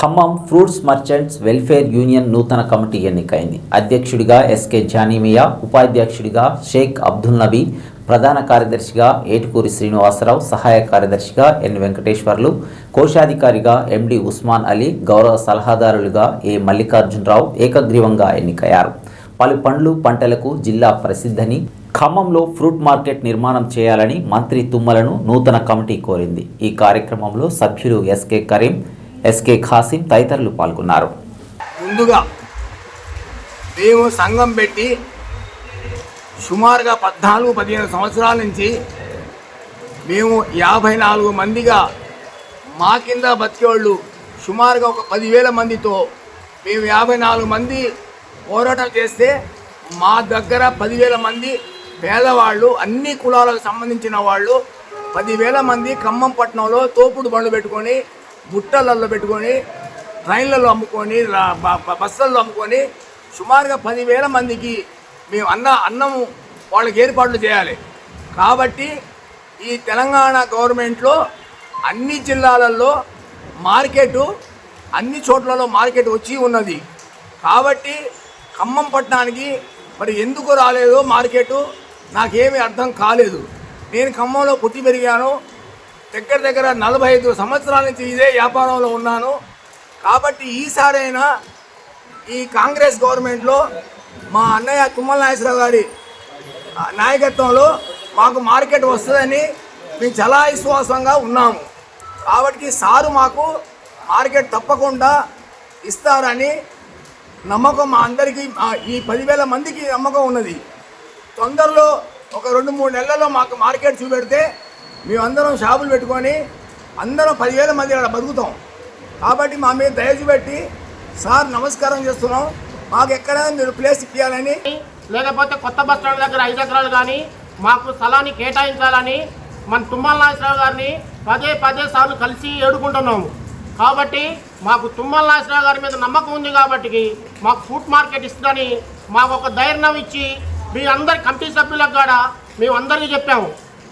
Khammam fruits merchants welfare union నూతన committee ఎన్నికైంది. అధ్యక్షుడిగా ఎస్కే జానీమియా ఉపాధ్యక్షుడిగా షేక్ అబ్దుల్ నబీ ప్రధాన కార్యదర్శిగా ఏటుకూరి శ్రీనివాసరావు సహాయ కార్యదర్శిగా ఎన్ వెంకటేశ్వర్లు కోశాధికారిగా ఎండి ఉస్మాన్ అలీ గౌరవ సలహాదారులుగా ఏ మల్లికార్జునరావు ఏకగ్రీవంగా ఎన్నికయ్యారు. పలు పండ్లు పంటలకు జిల్లా ప్రసిద్ధని ఖమ్మంలో ఫ్రూట్ మార్కెట్ నిర్మాణం చేయాలని మంత్రి తుమ్మలను నూతన కమిటీ కోరింది. ఈ కార్యక్రమంలో సభ్యులు ఎస్కే కరీం ఎస్కే ఖాసిం తదితరులు పాల్గొన్నారు. ముందుగా మేము సంఘం పెట్టి సుమారుగా పద్నాలుగు పదిహేను సంవత్సరాల నుంచి మేము యాభై నాలుగు మందిగా మా కింద బతికేవాళ్ళు సుమారుగా ఒక పదివేల మందితో మేము యాభై నాలుగు మంది పోరాటం చేస్తే మా దగ్గర పదివేల మంది పేదవాళ్ళు అన్ని కులాలకు సంబంధించిన వాళ్ళు పదివేల మంది ఖమ్మం పట్టణంలో తోపుడు బండ్లు పెట్టుకొని బుట్టలలో పెట్టుకొని ట్రైన్లలో అమ్ముకొని బస్సులలో అమ్ముకొని సుమారుగా పదివేల మందికి మేము అన్న అన్నం వాళ్ళకి ఏర్పాట్లు చేయాలి. కాబట్టి ఈ తెలంగాణ గవర్నమెంట్లో అన్ని జిల్లాలలో మార్కెట్ అన్ని చోట్లలో మార్కెట్ వచ్చి ఉన్నది. కాబట్టి ఖమ్మం పట్టణానికి మరి ఎందుకు రాలేదో మార్కెట్ నాకేమీ అర్థం కాలేదు. నేను ఖమ్మంలో పుట్టి పెరిగాను. దగ్గర దగ్గర నలభై ఐదు సంవత్సరాల నుంచి ఇదే వ్యాపారంలో ఉన్నాను. కాబట్టి ఈసారైనా ఈ కాంగ్రెస్ గవర్నమెంట్లో మా అన్నయ్య తుమ్మల నాగేశ్వరరావు గారి నాయకత్వంలో మాకు మార్కెట్ వస్తుందని మేము చాలా విశ్వాసంగా ఉన్నాము. కాబట్టి సారు మాకు మార్కెట్ తప్పకుండా ఇస్తారని నమ్మకం మా అందరికీ ఈ పదివేల మందికి నమ్మకం ఉన్నది. తొందరలో ఒక రెండు మూడు నెలల్లో మాకు మార్కెట్ చూపెడితే మేమందరం షాపులు పెట్టుకొని అందరం పదివేల మంది అక్కడ బతుకుతాం. కాబట్టి మా మీద దయచి పెట్టి సార్ నమస్కారం చేస్తున్నాం. మాకు ఎక్కడైనా మీరు ప్లేస్ ఇప్పించాలని లేకపోతే కొత్త బస్ స్టాండ్ దగ్గర ఐదు ఎకరాలు కానీ మాకు స్థలాన్ని కేటాయించాలని మన తుమ్మల నాగేశ్వరరావు గారిని పదే పదే సార్లు కలిసి ఏడుకుంటున్నాము. కాబట్టి మాకు తుమ్మల నాగేశ్వరరావు గారి మీద నమ్మకం ఉంది కాబట్టి మాకు ఫుడ్ మార్కెట్ ఇస్తుందని మాకు ఒక ధైర్యం ఇచ్చి మీ అందరి కమిటీ సభ్యులకు కూడా మేము అందరికీ చెప్పాము.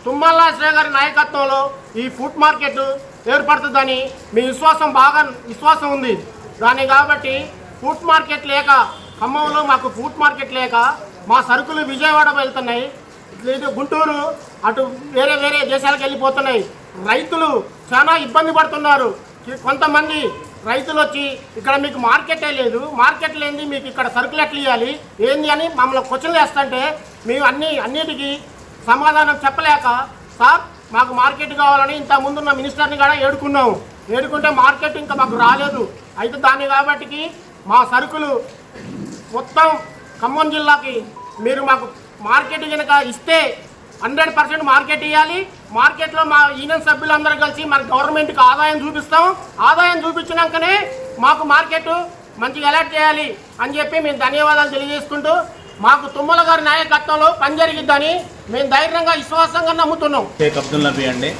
తుమ్మల్లా శ్రీగారి నాయకత్వంలో ఈ ఫుడ్ మార్కెట్ ఏర్పడుతుందని మీ విశ్వాసం బాగా విశ్వాసం ఉంది. దాని కాబట్టి ఫుడ్ మార్కెట్ లేక ఖమ్మంలో మాకు ఫుడ్ మార్కెట్ లేక మా సరుకులు విజయవాడ వెళ్తున్నాయి. ఇటు గుంటూరు అటు వేరే వేరే దేశాలకు వెళ్ళిపోతున్నాయి. రైతులు చాలా ఇబ్బంది పడుతున్నారు. కొంతమంది రైతులు వచ్చి ఇక్కడ మీకు మార్కెటే లేదు. మార్కెట్ లేనిది మీకు ఇక్కడ సరుకులు ఎట్లా ఇవ్వాలి ఏంది అని మమ్మల్ని క్వశ్చన్లు వేస్తుంటే మేము అన్ని అన్నిటికీ సమాధానం చెప్పలేక సార్ మాకు మార్కెట్ కావాలని ఇంత ముందున్న మినిస్టర్ని కూడా ఏడుకున్నాము. ఏడుకుంటే మార్కెట్ ఇంకా మాకు రాలేదు. అయితే దాన్ని కాబట్టి మా సరుకులు మొత్తం ఖమ్మం జిల్లాకి మీరు మాకు మార్కెట్ కనుక ఇస్తే హండ్రెడ్ పర్సెంట్ మార్కెట్ ఇవ్వాలి మార్కెట్లో మా యూనియన్ సభ్యులందరూ కలిసి మన గవర్నమెంట్కి ఆదాయం చూపిస్తాం. ఆదాయం చూపించినాకనే మాకు మార్కెట్ మంచిగా అలర్ట్ చేయాలి అని చెప్పి మేము ధన్యవాదాలు తెలియజేసుకుంటూ మాకు తుమ్మల గారి నాయకత్వంలో పని జరిగిద్దని మేము ధైర్యంగా విశ్వాసంగా నమ్ముతున్నాం. షేక్ అబ్దుల్ నబీ అండి.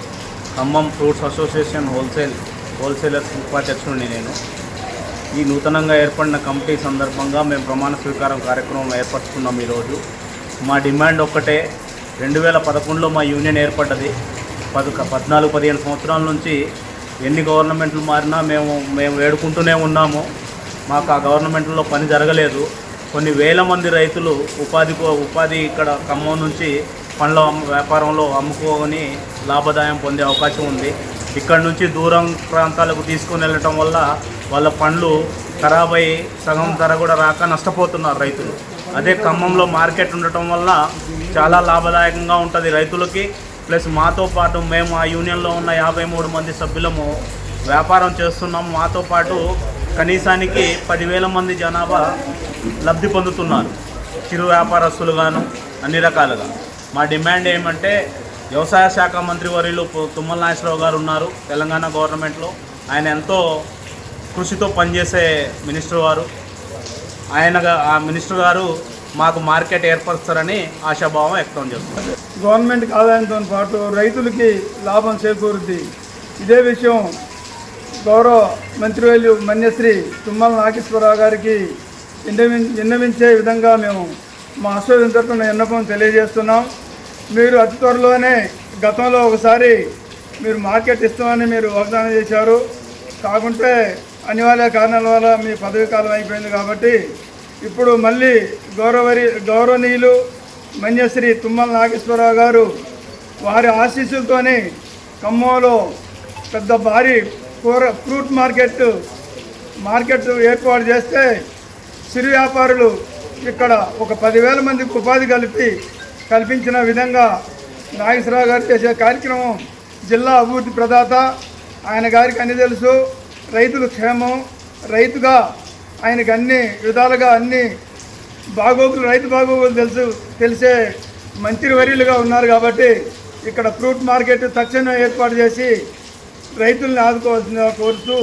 Khammam fruits association wholesale wholesalers ఉపాధ్యక్షుడిని నేను. ఈ నూతనంగా ఏర్పడిన కమిటీ సందర్భంగా మేము ప్రమాణ స్వీకారం కార్యక్రమం ఏర్పరచుకున్నాం ఈరోజు. మా డిమాండ్ ఒక్కటే రెండు వేల పదకొండులో మా యూనియన్ ఏర్పడ్డది. పది పద్నాలుగు పదిహేను సంవత్సరాల నుంచి ఎన్ని గవర్నమెంట్లు మారినా మేము మేము వేడుకుంటూనే ఉన్నాము. మాకు ఆ గవర్నమెంట్లో పని జరగలేదు. కొన్ని వేల మంది రైతులు ఉపాధి ఉపాధి ఇక్కడ ఖమ్మం నుంచి పండ్ల వ్యాపారంలో అమ్ముకొని లాభదాయం పొందే అవకాశం ఉంది. ఇక్కడ నుంచి దూరం ప్రాంతాలకు తీసుకొని వెళ్ళటం వల్ల వాళ్ళ పండ్లు ఖరాబ్ అయ్యి సగం ధర కూడా రాక నష్టపోతున్నారు రైతులు. అదే ఖమ్మంలో మార్కెట్ ఉండటం వల్ల చాలా లాభదాయకంగా ఉంటుంది రైతులకి. ప్లస్ మాతో పాటు మేము ఆ యూనియన్లో ఉన్న యాభై మూడు మంది సభ్యులము వ్యాపారం చేస్తున్నాం. మాతో పాటు కనీసానికి పదివేల మంది జనాభా లబ్ధి పొందుతున్నారు. చిరు వ్యాపారస్తులుగాను అన్ని రకాలుగా. మా డిమాండ్ ఏమంటే వ్యవసాయ శాఖ మంత్రి వర్యులు తుమ్మల నాగేశ్వరరావు గారు ఉన్నారు తెలంగాణ గవర్నమెంట్లో. ఆయన ఎంతో కృషితో పనిచేసే మినిస్టర్ వారు. ఆయనగా ఆ మినిస్టర్ గారు మాకు మార్కెట్ ఏర్పరుస్తారని ఆశాభావం వ్యక్తం చేస్తున్నారు. గవర్నమెంట్కి ఆదాయంతో పాటు రైతులకి లాభం చేకూరుద్ది. ఇదే విషయం గౌరవ మంత్రివేలు మన్యశ్రీ తుమ్మల నాగేశ్వరరావు గారికి విన్నవి విన్నవించే విధంగా మేము మా అసోసియేషన్ తరఫున విన్నపం తెలియజేస్తున్నాం. మీరు అతి త్వరలోనే గతంలో ఒకసారి మీరు మార్కెట్ ఇస్తామని మీరు వాగ్దానం చేశారు. కాకుంటే అనివార్య కారణాల వల్ల మీ పదవి కాలం అయిపోయింది కాబట్టి ఇప్పుడు మళ్ళీ గౌరవరి గౌరవనీయులు మన్యశ్రీ తుమ్మల నాగేశ్వరరావు గారు వారి ఆశీస్సులతోనే ఖమ్మంలో పెద్ద భారీ కూర ఫ్రూట్ మార్కెట్ మార్కెట్ ఏర్పాటు చేస్తే చిరు వ్యాపారులు ఇక్కడ ఒక పదివేల మందికి ఉపాధి కలిపి కల్పించిన విధంగా నాగేశ్వరరావు గారు చేసే కార్యక్రమం జిల్లా అభివృద్ధి ప్రదాత ఆయన గారికి అన్ని తెలుసు. రైతుల క్షేమం రైతుగా ఆయనకు అన్ని విధాలుగా అన్ని బాగోగులు రైతు బాగోగులు తెలుసు తెలిసే మంత్రివర్యులుగా ఉన్నారు కాబట్టి ఇక్కడ ఫ్రూట్ మార్కెట్ తక్షణం ఏర్పాటు చేసి రైతుల్ని ఆదుకోవాల్సిందిగా కోరుతూ